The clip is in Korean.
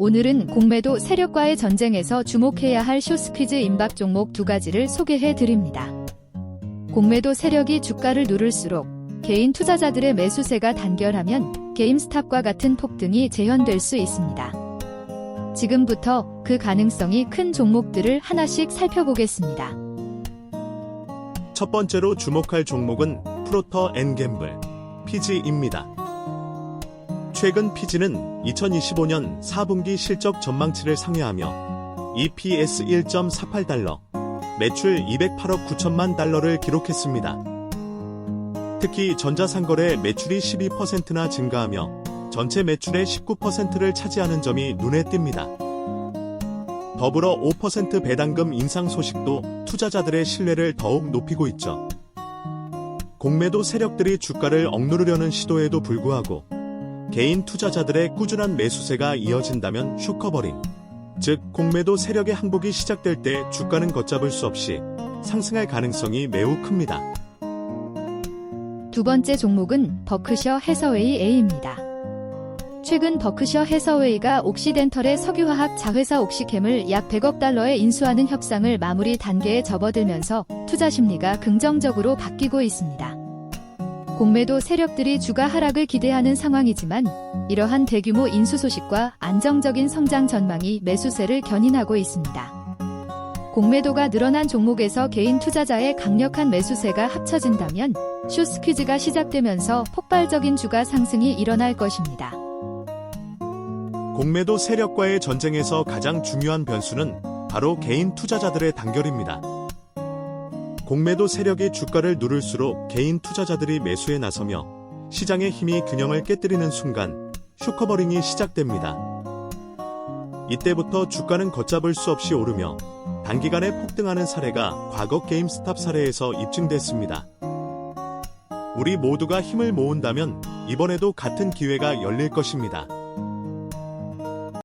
오늘은 공매도 세력과의 전쟁에서 주목해야 할 쇼스퀴즈 임박 종목 두 가지를 소개해 드립니다. 공매도 세력이 주가를 누를수록 개인 투자자들의 매수세가 단결하면 게임스탑과 같은 폭등이 재현될 수 있습니다. 지금부터 그 가능성이 큰 종목들을 하나씩 살펴보겠습니다. 첫 번째로 주목할 종목은 프로터 앤 갬블, 피지입니다. 최근 피지는 2025년 4분기 실적 전망치를 상회하며 EPS 1.48달러, 매출 208억 9천만 달러를 기록했습니다. 특히 전자상거래 매출이 12%나 증가하며 전체 매출의 19%를 차지하는 점이 눈에 띕니다. 더불어 5% 배당금 인상 소식도 투자자들의 신뢰를 더욱 높이고 있죠. 공매도 세력들이 주가를 억누르려는 시도에도 불구하고 개인 투자자들의 꾸준한 매수세가 이어진다면 슈커버링, 즉 공매도 세력의 항복이 시작될 때 주가는 걷잡을 수 없이 상승할 가능성이 매우 큽니다. 두 번째 종목은 버크셔 해서웨이 A입니다. 최근 버크셔 해서웨이가 옥시덴털의 석유화학 자회사 옥시캠을 약 100억 달러에 인수하는 협상을 마무리 단계에 접어들면서 투자 심리가 긍정적으로 바뀌고 있습니다. 공매도 세력들이 주가 하락을 기대하는 상황이지만 이러한 대규모 인수 소식과 안정적인 성장 전망이 매수세를 견인하고 있습니다. 공매도가 늘어난 종목에서 개인 투자자의 강력한 매수세가 합쳐진다면 쇼스퀴즈가 시작되면서 폭발적인 주가 상승이 일어날 것입니다. 공매도 세력과의 전쟁에서 가장 중요한 변수는 바로 개인 투자자들의 단결입니다. 공매도 세력이 주가를 누를수록 개인 투자자들이 매수에 나서며 시장의 힘이 균형을 깨뜨리는 순간 슈커버링이 시작됩니다. 이때부터 주가는 걷잡을 수 없이 오르며 단기간에 폭등하는 사례가 과거 게임스탑 사례에서 입증됐습니다. 우리 모두가 힘을 모은다면 이번에도 같은 기회가 열릴 것입니다.